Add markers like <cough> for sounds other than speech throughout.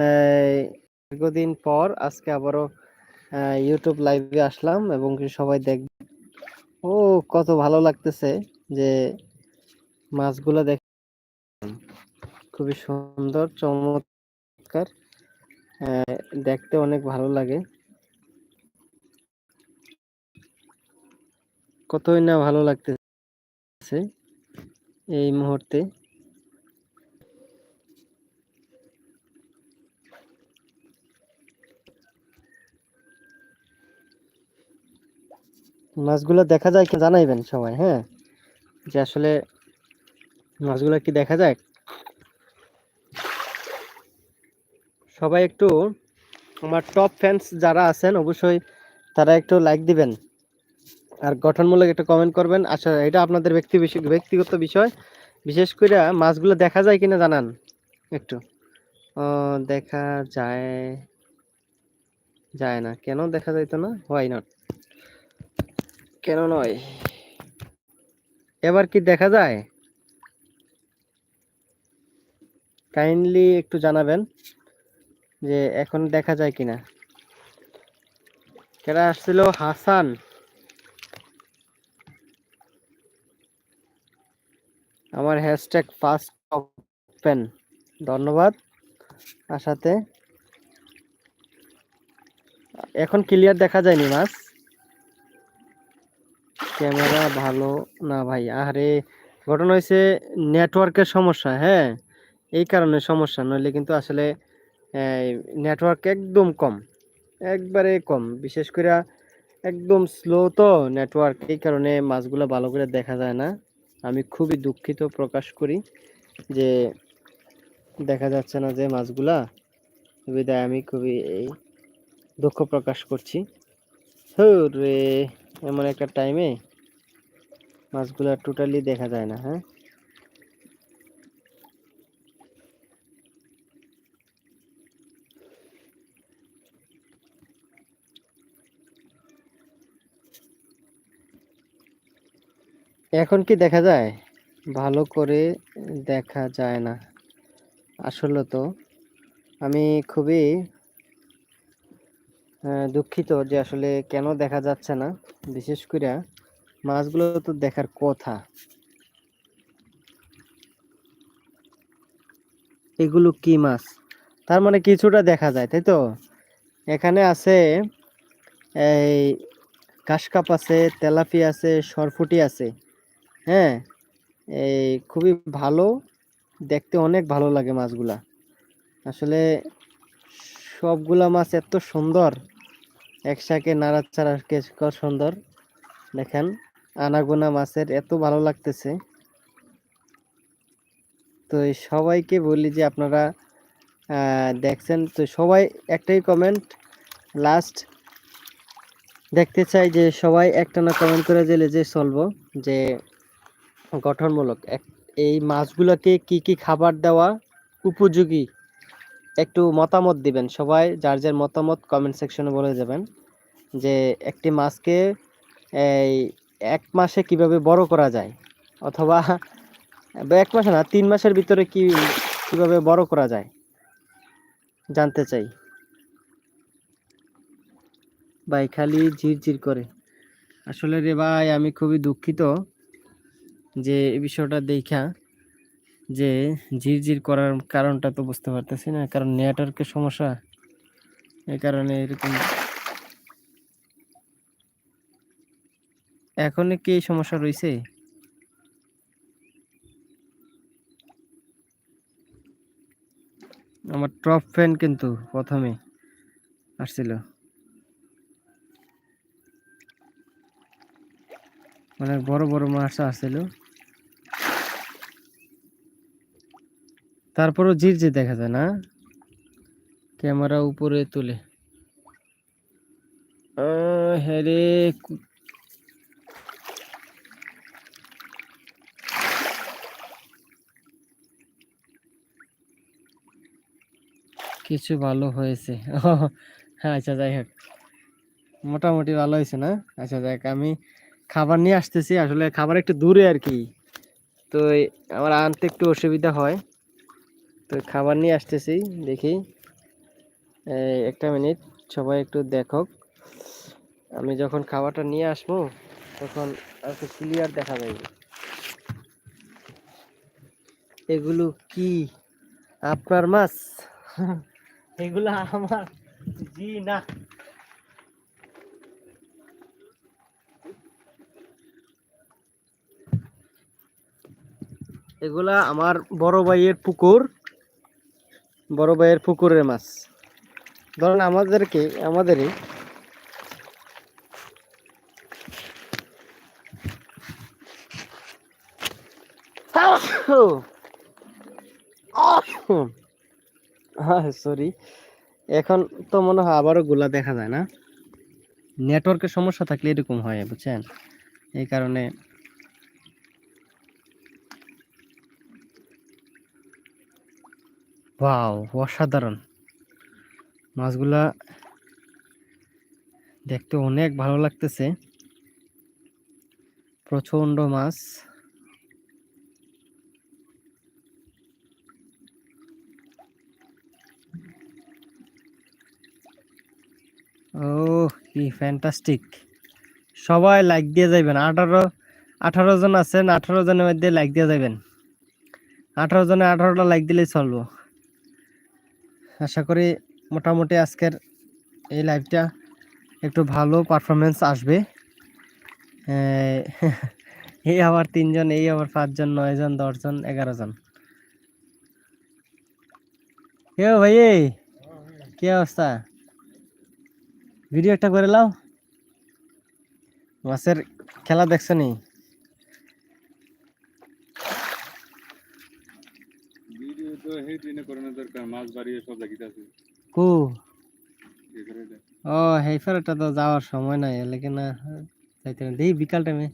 দীর্ঘদিন পর আজকে আবারও ইউটিউব লাইভে আসলাম এবং সবাই দেখ ও, কত ভালো লাগতেছে যে মাছগুলো দেখ খুবই সুন্দর, চমৎকার দেখতে অনেক ভালো লাগে। কতই না ভালো লাগতেছে এই মুহূর্তে। মাছগুলো দেখা যায় কি জানাইবেন সবাই হ্যাঁ? যে আসলে মাছগুলো কি দেখা যায়? সবাই একটু আমার টপ ফ্যান্স যারা আছেন, অবশ্যই তারা একটু লাইক দিবেন। আর গঠনমূলক একটা কমেন্ট করবেন। আচ্ছা এটা আপনাদের ব্যক্তি ব্যক্তিগত বিষয়। বিশেষ করে মাছগুলো দেখা যায় কিনা জানান একটু। দেখা যায় যায় না। কেন দেখা যাইতো না? হোয়াই নট কেন নয়? এবার কি দেখা যায়? কাইন্ডলি একটু জানাবেন যে এখন দেখা যায় কিনা। কেরা আসছিল? হাসান। আমার হ্যাশট্যাগ ফার্স্ট ওপেন ধন্যবাদ আসাতে এখন ক্লিয়ার দেখা যায়নি মাছ। ক্যামেরা ভালো না ভাই? আরে ঘটনা হয়েছে নেটওয়ার্কের সমস্যা হ্যাঁ? এই কারণে সমস্যা, নইলে কিন্তু আসলে নেটওয়ার্ক একদম কম, একবারে কম। বিশেষ করে একদম স্লো তো নেটওয়ার্ক, এই কারণে মাছগুলো ভালো করে দেখা যায় না। আমি খুবই দুঃখিত প্রকাশ করি যে দেখা যাচ্ছে না যে মাছগুলা। বিদায়, আমি খুবই এই দুঃখ প্রকাশ করছি। রে এমন একটা টাইমে মাছগুলা টোটালি দেখা যায় না হ্যাঁ? এখন কি দেখা যায়? ভালো করে দেখা যায় না, আসলে তো। আমি খুবই দুঃখিত যে আসলে কেন দেখা যাচ্ছে না, বিশেষ করে মাছগুলো তো দেখার কথা। এগুলো কি মাছ? তার মানে কিছুটা দেখা যায়, তাই তো? এখানে আছে এই কাশকাপ আছে, তেলাপি আছে, সরফুটি আছে। হ্যাঁ এই খুবই ভালো, দেখতে অনেক ভালো লাগে মাছগুলা। আসলে সবগুলা মাছ এত সুন্দর, একসাথে নাড়াচাড়া সুন্দর, দেখেন। আনাগোনা মাছের এত ভালো লাগতেছে। তো সবাইকে বলি যে আপনারা দেখছেন, তো সবাই একটাই কমেন্ট লাস্ট দেখতে চাই যে সবাই একটা না কমেন্ট করে দিলে যে চলবো, যে গঠনমূলক এই মাছগুলোকে কি কি খাবার দেওয়া উপযোগী, একটু মতামত দিবেন। সবাই যার যার মতামত কমেন্ট সেকশনে বলে যাবেন যে একটি মাছকে এই এক মাসে কীভাবে বড় করা যায়? অথবা এক মাসে না, তিন মাসের ভিতরে কি, কীভাবে বড় করা যায়? জানতে চাই। ভাই, খালি ঝিরঝির করে। আসলে রে ভাই, আমি খুবই দুঃখিত যে এই বিষয়টা দেখা, যে ঝিরঝির করার কারণটা তো বুঝতে পারতেছি না, কারণ নেটওয়ার্কের সমস্যা। এই কারণে এরকম এখন কি সমস্যা রয়েছে? আমার টপ ফ্যান কিন্তু প্রথমে আসছিল। অনেক বড় বড় মাছ আসছিল। তারপরও ঝিরঝি দেখা যায় না? ক্যামেরা উপরে তুলে। হ্যাঁ রে কিছু ভালো হয়েছে। হ্যাঁ <laughs> আচ্ছা যাই হোক। মোটামুটি ভালো হয়েছে না? আচ্ছা যাক আমি খাবার নিয়ে আসতেছি। আসলে খাবার একটু দূরে আর কি। তো আমার আনতে একটু অসুবিধা হয়। তো খাবার নিয়ে আসতেছি, দেখি। একটা মিনিট, সবাই একটু দেখো আমি যখন খাবারটা নিয়ে আসব, তখন আর একটু ক্লিয়ার দেখা যাবে। এগুলো কি? আপনার মাছ? <laughs> এগুলো আমার জি না। এগুলা আমার বড় ভাইয়ের পুকুর, বড় ভাইয়ের পুকুরের মাছ। ধরেন আমাদেরকে, আমাদেরই সরি এখন তো মনে হয় আবারও গোলা দেখা যায় না। নেটওয়ার্কের সমস্যা থাকলে এরকম হয়, বুঝছেন? এই কারণে ওয়াও অসাধারণ। মাছগুলা দেখতে অনেক ভালো লাগতেছে। প্রচণ্ড মাছ। ও কি ফ্যান্টাস্টিক সবাই লাইক দিয়ে যাবেন আঠারো আঠারো জন আছেন, আঠারো জনের মধ্যে লাইক দিয়ে যাবেন আঠারো জনে আঠারোটা লাইক দিলেই চলবো। আশা করি মোটামুটি আজকের এই লাইভটা একটু ভালো পারফরমেন্স আসবে। এই- আবার তিনজন, এই আবার পাঁচজন, নয়জন, দশজন এগারো জন কেউ ভাই কি অবস্থা? ভিডিও একটা করে লাও। মাছের খেলা দেখছ নি? হেই কু? এই করে দে। তো যাওয়ার সময় নাই লেকিন না যাইতে। দেখি বিকাল টাইমে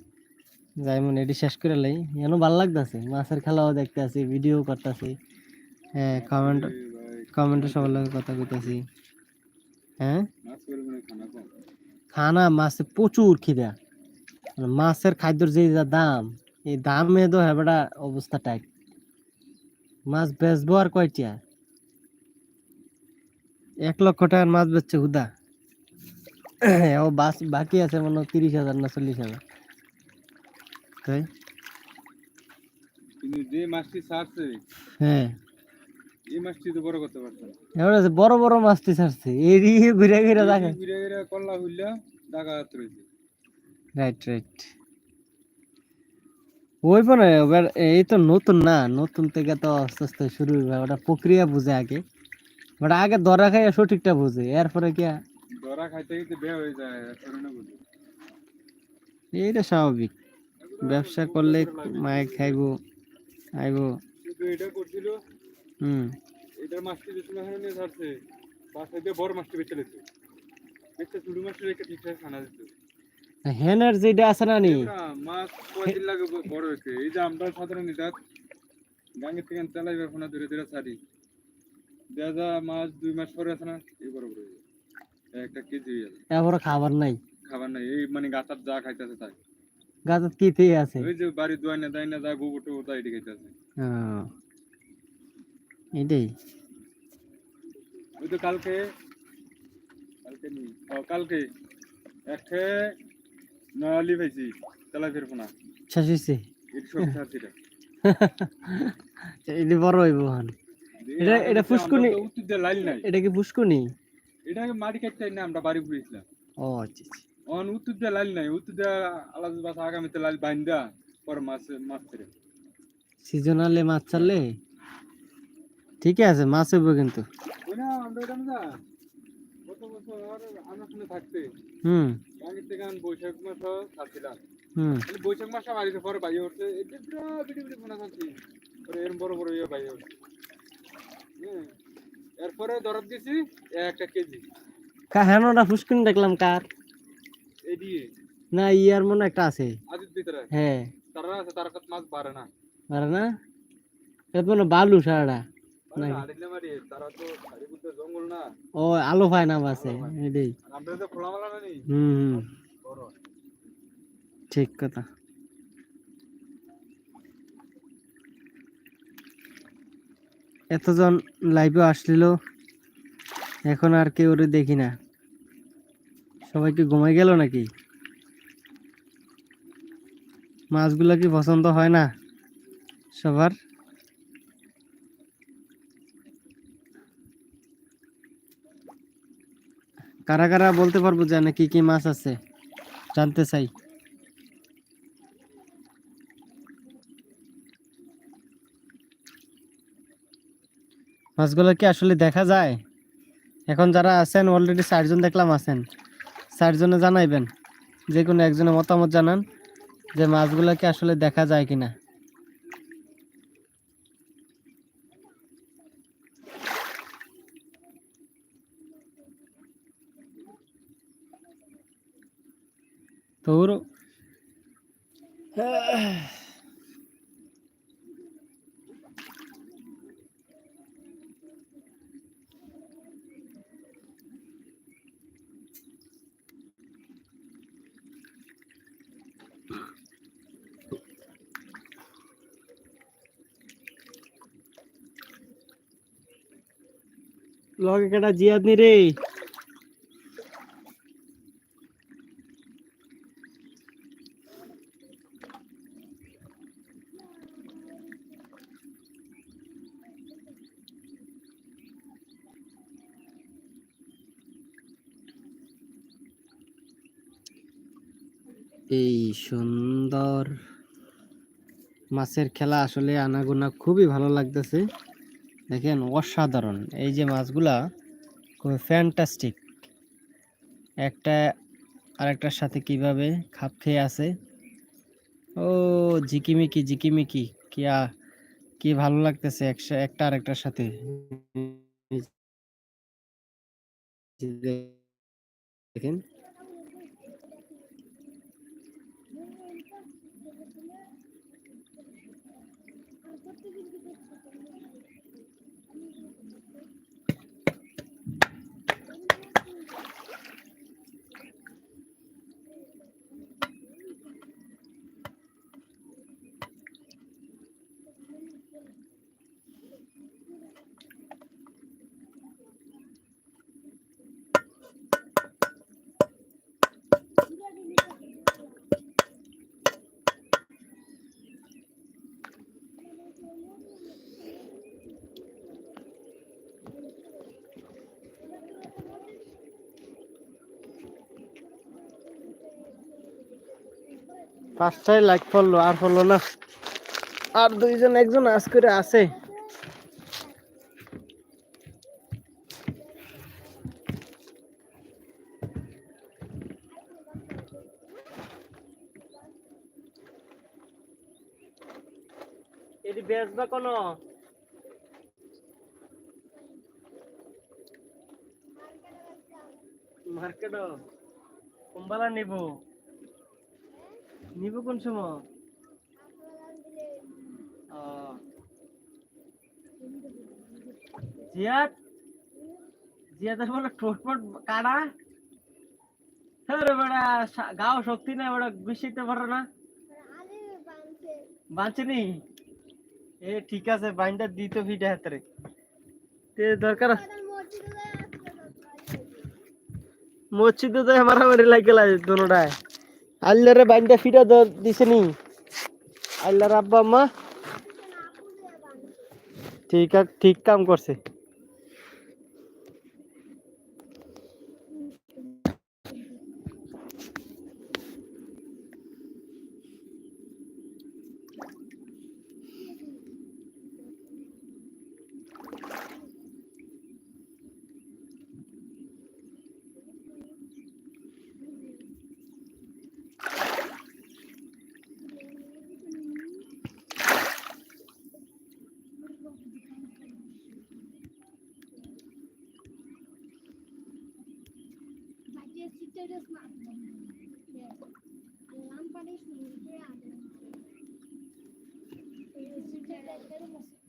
যাই মনে এটি শেষ করে লাই। যেন ভালো লাগতেছে মাছের খেলাও দেখতে আছি ভিডিও করতেছি। হ্যাঁ কমেন্ট কমেন্টে সবার লগে কথা কইতাছি। হ্যাঁ মাছ করে মনে হয় খানা কম। খানা মাছে প্রচুর খিদা। মানে মাছের খাদ্যর যে যা দাম এই দামে তো হেবাটা অবস্থা টাইট। মাছ বেচবো আর কয়টা এক লক্ষ টাকার মাছ বেচছে হুদা। ও বাস বাকি আছে মনে হয় তিরিশ হাজার না চল্লিশ হাজার। তাই? কিন্তু যে মাছটি ছাড়ছে হ্যাঁ। এই মাছটি তো বড় করতে বড় বড় মাছটি ছাড়ছে। এরি ঘুরে ঘুরে দেখে। ঘুরে ঘুরে কল্লা হইলা রয়েছে রাইট রাইট ওই এবার এই তো নতুন না নতুন থেকে তো আস্তে আস্তে শুরু হবে ওটা প্রক্রিয়া বুঝে আগে। বাট আগে ধরা খাই সঠিকটা বুঝে। এরপরে কি ধরা খাইতে খাইতে বেয়া হয়ে যায় এইটা স্বাভাবিক। ব্যবসা করলে মায়ে খাইবো আইবো এটা করছিল হুম। এটার মাছটি সময় নিয়ে ছাড়ছে বাসায় দিয়ে বড় মাছটি বেঁচে লেছে বেঁচে ছোট মাছটি রেখে ঠিকঠাক খানা দিচ্ছে হেনের যেটা আছে না নি? মাছ কয়দিন লাগে বড় হইতে এই যে আমরা সাধারণ ইদাত গাঙ্গের থেকে চালাই ফোনা ধীরে ধীরে ছাড়ি। দেখা যায় মাছ দুই মাস পরে আছে না এই বড় বড় একটা কেজি হয়ে যাবে এরপরে খাবার নাই। খাবার নাই এই মানে গাছার যা খাইতেছে তাই। গাছত কি আছে? ওই যে বাড়ি দুয়াই না দাই না যা গোবর টোবর তাই এটি খাইতেছে। ও, এটাই। ওই তো কালকে কালকে নি কালকে একটা নয়ালি পাইছি শেষ হয়েছে? এটি এটা এটা বড় হইব হন এটা- এটা ফুসকুনি- লাইল নাই। এটা কি পুষ্কুনি এটাকে মাটি কাটতে না আমরা বাড়ি ঘুরেছিলাম? ও আচ্ছা আচ্ছা। অন উত্তর দিয়ে লাল নাই উত্তর দিয়ে আলাদা বাস আগামীতে লাল বাইন্দা পরে মাছ মাছ সিজনালে মাছ চাললে ঠিকই আছে মাছ হইব কিন্তু। হুম। বৈশাখ মাস ছাড়ছিলাম। হুম। বৈশাখ মাসে বাড়িতে পরে বাইরে উঠছে এটা বিড়ি বিড়ি ফোনা থাকছি এরম বড় বড় ইয়ে বাইরে উঠছে। হ্যাঁ এরপরে দিছি একটা কেজি। ফুসকুনি দেখলাম কার? না ইয়ার মনে একটা আছে। ভিতরে হ্যাঁ। তারা আছে তার মাছ বাড়ে না। না? বালু সারাটা। বাড়ে না, নাকি? আড়িলে মারি তারা তো হাড়িপুরতে জঙ্গল না। ও আলো পায় না বাসে এটাই। হুম ঠিক কথা। এতজন লাইভে আসছিল এখন আর কেউ ওরে দেখি না। সবাই কি ঘুমাই গেল নাকি? মাছগুলো কি পছন্দ হয় না সবার? কারা কারা বলতে পারব জানে কি কি মাছ আছে? জানতে চাই। মাছগুলো কি আসলে দেখা যায়? এখন যারা আছেন অলরেডি চারজন দেখলাম আছেন। চারজনে জানাইবেন। যে কোনো একজনের মতামত জানান যে মাছগুলো কি আসলে দেখা যায় কিনা। তো ওর লগে কেটা জিয়াদ নি রে এই সুন্দর। মাছের খেলা আসলে আনাগোনা খুবই ভালো লাগতেছে। দেখেন অসাধারণ। এই যে মাছগুলা খুবই ফ্যান্টাস্টিক একটা আরেকটার সাথে কীভাবে খাপ খেয়ে আছে। ও, ঝিকিমিকি ঝিকিমিকি। কি কি ভালো লাগতেছে একটা আরেকটার সাথে। দেখেন পাঁচটায় লাইক পড়ল আর পড়ল না। আর দুইজন একজন আজ করে আছে। এটি বেচবা কোনো? মার্কেট কুম্বালা নিব? নিব কোন সময়? ও। জিয়াদ? জিয়াদের বলে ঠোঁট কাটা হ্যাঁ গাও শক্তি নাই, বেড়া, গুছিতে পারো না। বাঁচেনি এ, ঠিক আছে বাইনটা দিত ভিটে হাতে তে, দরকার মসজিদে তো মারামারি লাগে লাগে দোনোটায়। আল্লাহরে বাইনটা ফিটা দিছে নি। আল্লাহর আব্বা আম্মা। ঠিক ঠিক কাম করছে। Sister does not there. And Lampad is near the other.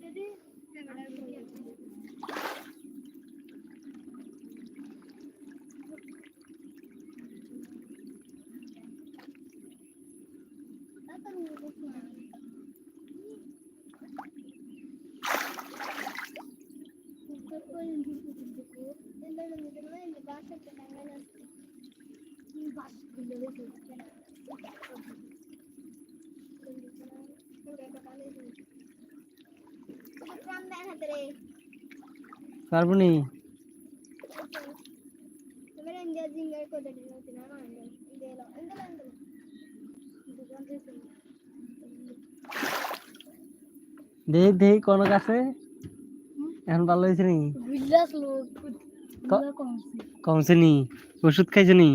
Sister, পারব নি দেখ দেখ কোন কাছে? এখন ভালো হয়েছে নি? কমছে নি ওষুধ খাইছে নি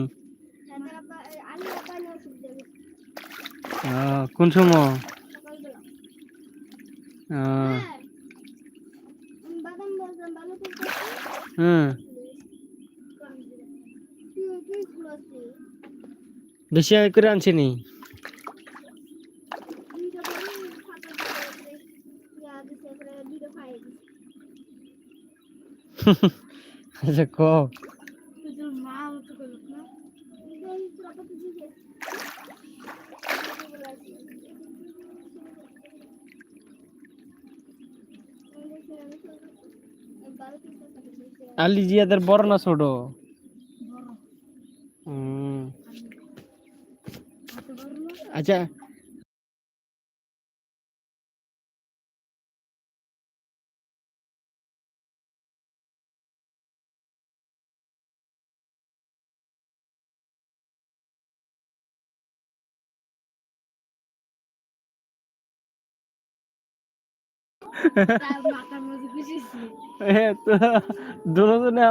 কোন সময় ও, বাদাম বলছিলাম ভালো করতে হুম। বেশি আয় করে আনছি নি। <laughs> আচ্ছা ক তোর মা মতো করল না এই পুরো তো দিছে আলি জিয়াদের বড় না ছোট? আচ্ছা। মাথার মধ্যে দুজনে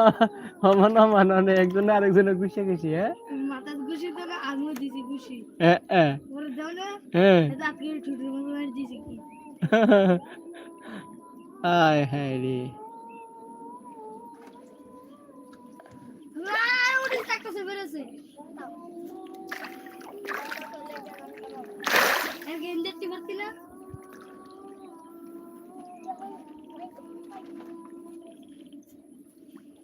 সমান মানে একজনে আরেকজনে খুশি খুশি হ্যাঁ? মাথার খুশি তো না দিছি খুশি এ এ। ওরে দাও না হ্যাঁ আপনি ঠুটুর মার দিছি কি? আয় হ্যাঁ রে। আর ওরে টাকতেছে